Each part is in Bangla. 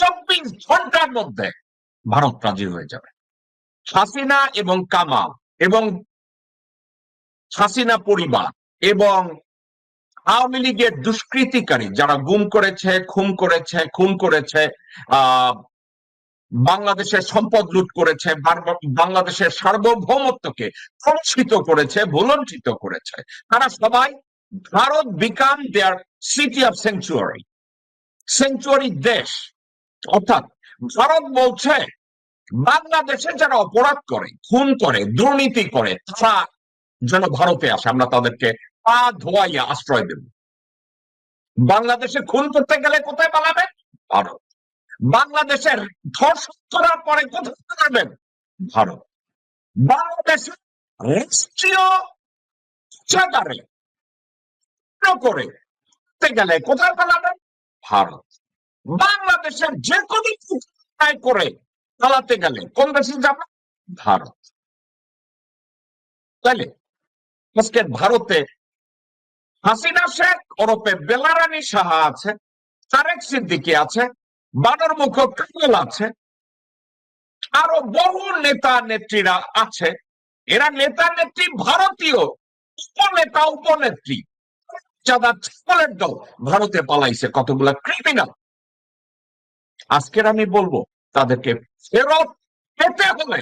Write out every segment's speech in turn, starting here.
চব্বিশ ঘণ্টার মধ্যে ভারত রাজি হয়ে যাবে। হাসিনা এবং কামাল এবং হাসিনা পরিবার এবং আওয়ামী লীগের দুষ্কৃতিকারী যারা গুম করেছে, খুন করেছে খুন করেছে বাংলাদেশের সম্পদ লুট করেছে বাংলাদেশের সার্বভৌমত্বকে কলুষিত করেছে, ভুলণ্ঠিত করেছে। তারা সবাই Bharat become their city of century century দেশ। অর্থাৎ ভারত বলছে বাংলাদেশে যারা অপরাধ করে খুন করে দুর্নীতি করে তারা যেন ভারতে আসে আমরা তাদেরকে পা ধোয়াইয়া আশ্রয় দেব বাংলাদেশে খুন করতে গেলে কোথায় পালাবেন ভারত বাংলাদেশের ধর্ষণ করার পরে কোথায় পালাবেন ভারত বাংলাদেশের রাষ্ট্রীয় করে গেলে কোথায় পালাবেন ভারত বাংলাদেশের যে কোনো করে চালাতে গেলে কোন দেশে যাবে? ভারত। তাহলে আজকে ভারতে হাসিনা শেখ, ওরফে বেলারানী সাহা আছে, তারেক সিদ্দিকি আছে, বানর মুখ কামাল আছে, আরও বহু নেতা নেত্রীরা আছে। এরা নেতা নেত্রী ভারতীয়, উপনেতা, উপনেত্রী। চাঁদা ছাগলের দল ভারতে পালাইছে কতগুলা ক্রিমিনাল আজকের আমি বলব, তাদেরকে ফেরত পেতে হলে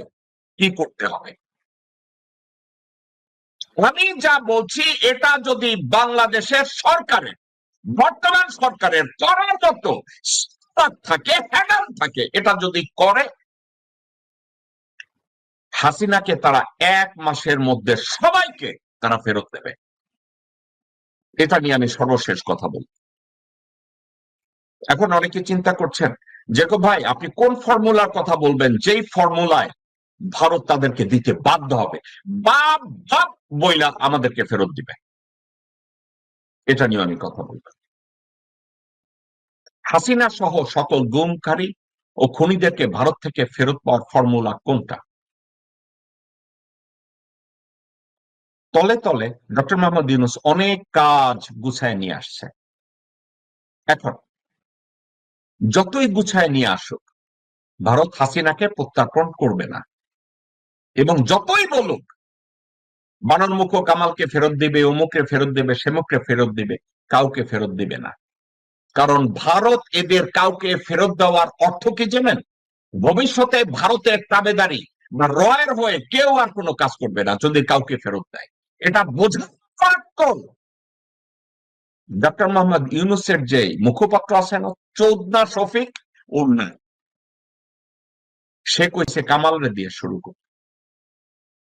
কি করতে হবে? আমি যা বলছি, এটা যদি বাংলাদেশের সরকারের, বর্তমান সরকারের করার থাকে হ্যাডাল থাকে, এটা যদি করে, হাসিনাকে তারা এক মাসের মধ্যে সবাইকে তারা ফেরত দেবে। এটা নিয়ে আমি সর্বশেষ কথা বলব। এখন অনেকে চিন্তা করছেন যে ভাই, আপনি কোন ফর্মুলার কথা বলবেন? যেই ফর্মুলায় ভারত তাদেরকে দিতে বাধ্য হবে বা বাপ বইলা আমাদেরকে ফেরত দিবে। এটা নিয়ে আমি কথা বলব। হাসিনা সহ সকল গুমকারী ও খুনিদেরকে ভারত থেকে ফেরত পাওয়ার ফর্মুলা কোনটা? তলে তলে ডক্টর মোহাম্মদ ইউনুস অনেক কাজ গুছায় নিয়ে আসছে। এখন যতই গুছায় নিয়ে আসুক, ভারত হাসিনাকে প্রত্যার্পণ করবে না। এবং যতই বলুক, বানরমুখ কামালকে ফেরত দিবে অমুকে ফেরত দেবে, সেমুককে ফেরত দিবে, কাউকে ফেরত দিবে না। কারণ ভারত এদের কাউকে ফেরত দেওয়ার অর্থ কি জানেন? ভবিষ্যতে ভারতের তাবেদারি বা রয়ের হয়ে কেউ আর কোনো কাজ করবে না যদি কাউকে ফেরত দেয়। এটা বোঝা ডক্টর মোহাম্মদ ইউনুসের যে মুখপাত্র আছেন চৌদনা শফিক ওর না সে কইছে, কামালরে দিয়ে শুরু করবে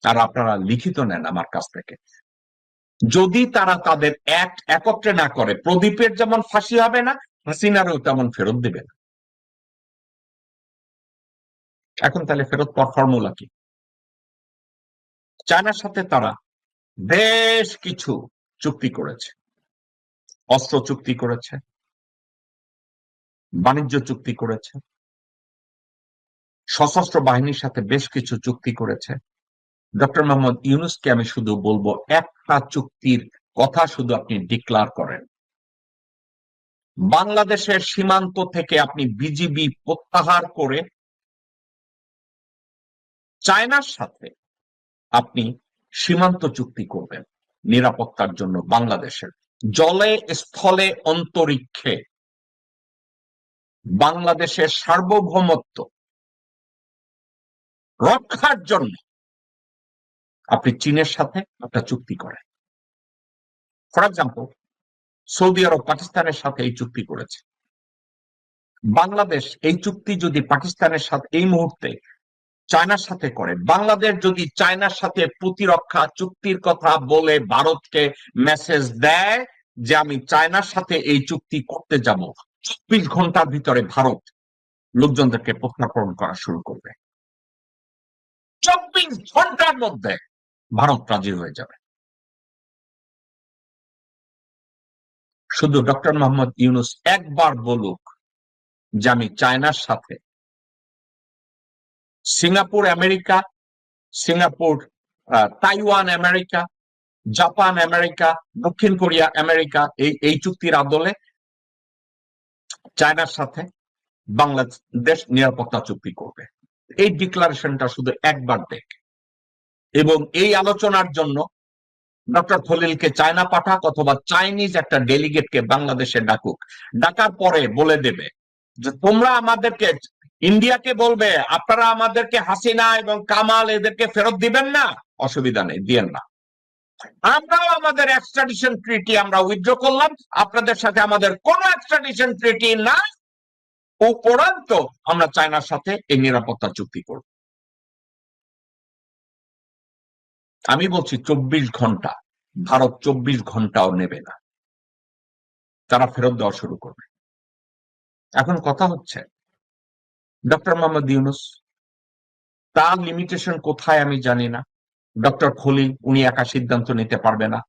আর আপনারা লিখিত নেন আমার কাছ থেকে। যদি তারা তাদের এক একত্রে না করে, প্রদীপের যেমন ফাঁসি হবে না, হাসিনারও তেমন ফেরত দেবে না। এখন তাহলে ফেরত পাওয়ার ফর্মুলা কি? চায়নার সাথে তারা বেশ কিছু চুক্তি করেছে। অস্ত্র চুক্তি করেছে। বাণিজ্য চুক্তি করেছে। সশস্ত্র বাহিনীর সাথে বেশ কিছু চুক্তি করেছে। ডক্টর মোহাম্মদ ইউনুসকে আমি শুধু বলব, একটা চুক্তির কথা শুধু আপনি ডিক্লার করেন। বাংলাদেশের সীমান্ত থেকে আপনি বিজিবি প্রত্যাহার করে চায়নার সাথে আপনি সীমান্ত চুক্তি করবেন। নিরাপত্তার জন্য বাংলাদেশের জলে স্থলে অন্তরিক্ষে বাংলাদেশের সার্বভৌমত্ব রক্ষার জন্য আপনি চীনের সাথে একটা চুক্তি করেন। ফর এক্সাম্পল সৌদি আরব পাকিস্তানের সাথে এই চুক্তি করেছে। বাংলাদেশ এই চুক্তি যদি পাকিস্তানের সাথে এই মুহূর্তে চায়নার সাথে করে, বাংলাদেশ যদি চায়নার সাথে প্রতিরক্ষা চুক্তির কথা বলে ভারতকে মেসেজ দেয় যে আমি চায়নার সাথে এই চুক্তি করতে যাব চব্বিশ ঘণ্টার ভিতরে ভারত লোকজনদেরকে প্রত্যার্পণ করা শুরু করবে। চব্বিশ ঘণ্টার মধ্যে ভারত রাজি হয়ে যাবে। শুধু ডক্টর মোহাম্মদ ইউনুস একবার বলুক যে আমি চায়নার সাথে, Singapore America, Singapore Taiwan America, Japan America, দক্ষিণ কোরিয়া আমেরিকা, এই এই চুক্তির আদলে চায়নার সাথে বাংলাদেশ নিরাপত্তা চুক্তি করবে। এই ডিক্লারেশনটা শুধু একবার দেখ। এবং এই আলোচনার জন্য ডক্টর খলিলকে চায়না পাঠাক অথবা চাইনিজ একটা ডেলিগেটকে বাংলাদেশে ডাকুক। ডাকার পরে বলে দেবে যে, তোমরা আমাদেরকে, ইন্ডিয়াকে বলবে, আপনারা আমাদেরকে হাসিনা এবং কামাল এদেরকে ফেরত দিবেন না? অসুবিধা নেই, দিয়েন না। আমরাও আমাদের এক্সট্রাডিশন ট্রিটি আমরা উইথড্র করলাম। আপনাদের সাথে আমাদের কোনো এক্সট্রাডিশন ট্রিটি না উপরান্ত আমরা চায়নার সাথে এই নিরাপত্তা চুক্তি করব। আমি বলছি চব্বিশ ঘণ্টা। ভারত চব্বিশ ঘন্টাও নেবে না। তারা ফেরত দেওয়া শুরু করবে। এখন কথা হচ্ছে, ডক্টর মোহাম্মদ ইউনুস, তার লিমিটেশন কোথায় আমি জানি না। ডক্টর খলিল, উনি একা সিদ্ধান্ত নিতে পারবে না।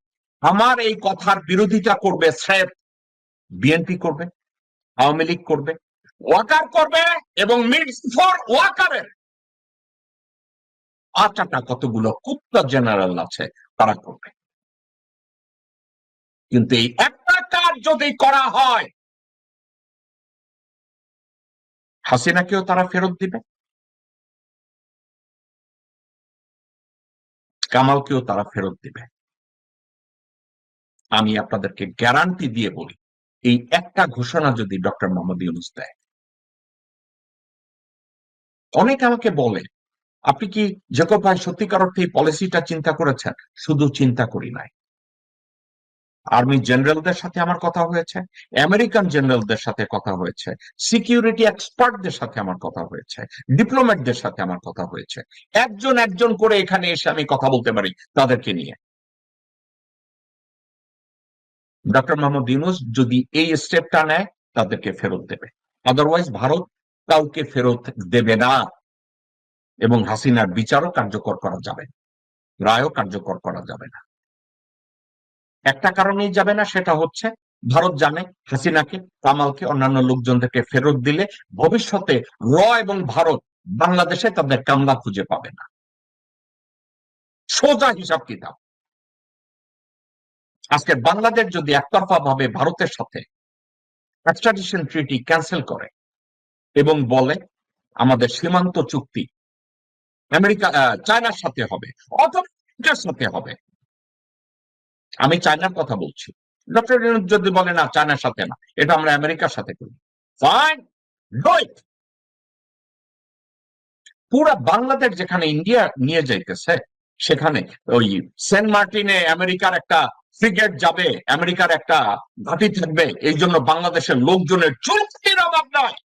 আমার এই কথার বিরোধিতা করবে স্রেফ বিএনপি করবে, আওয়ামী লীগ করবে, ওয়াকার করবে এবং মিডস ফর ওয়াকারের আচাটা কতগুলো কুত্তা জেনারেল আছে, তারা করবে। কিন্তু এই একটা কাজ যদি করা হয়, হাসিনাকেও তারা ফেরত দিবে। কামালকেও তারা ফেরত দেবে। আমি আপনাদেরকে গ্যারান্টি দিয়ে বলি, এই একটা ঘোষণা যদি ডক্টর মোহাম্মদ ইউনুস দেয়। অনেক আমাকে বলে, আপনি কি জেকব ভাই সত্যিকার অর্থে এই পলিসিটা চিন্তা করেছেন? শুধু চিন্তা করি নাই। আর্মি জেনারেলদের সাথে আমার কথা হয়েছে, আমেরিকান জেনারেলদের সাথে কথা হয়েছে, সিকিউরিটি এক্সপার্টদের সাথে আমার কথা হয়েছে, ডিপ্লোম্যাটদের সাথে আমার কথা হয়েছে। একজন একজন করে এখানে এসে আমি কথা বলতে পারি তাদেরকে নিয়ে। ডক্টর মোহাম্মদ ইউনুস যদি এই স্টেপটা নেয়, তাদেরকে ফেরত দেবে। আদারওয়াইজ ভারত কাউকে ফেরত দেবে না। এবং হাসিনার বিচারও কার্যকর করা যাবে রায়ও কার্যকর করা যাবে না। একটা কারণেই যাবে না, সেটা হচ্ছে ভারত জানে হাসিনাকে, কামালকে, অন্যান্য লোকজনদেরকে ফেরত দিলে ভবিষ্যতে র এবং ভারত বাংলাদেশে তাদের কামলা খুঁজে পাবে না। সোজা হিসাব কিতাব। আজকে বাংলাদেশ যদি একতরফা ভাবে ভারতের সাথে এক্সট্রাডিশন ট্রিটি ক্যান্সেল করে এবং বলে আমাদের সীমান্ত চুক্তি আমেরিকা চায়নার সাথে হবে, অথবা সাথে হবে আমি চায়নার কথা বলছি। ডক্টর যদি বলে, না, চায়নার সাথে না, এটা আমরা আমেরিকার সাথে করি। ফাইন পুরা বাংলাদেশ যেখানে ইন্ডিয়া নিয়ে যাইতেছে, সেখানে ওই সেন্ট মার্টিনে আমেরিকার একটা ফ্রিগেট যাবে, আমেরিকার একটা ঘাঁটি থাকবে এই জন্য বাংলাদেশের লোকজনের চুক্তির অভাব নয়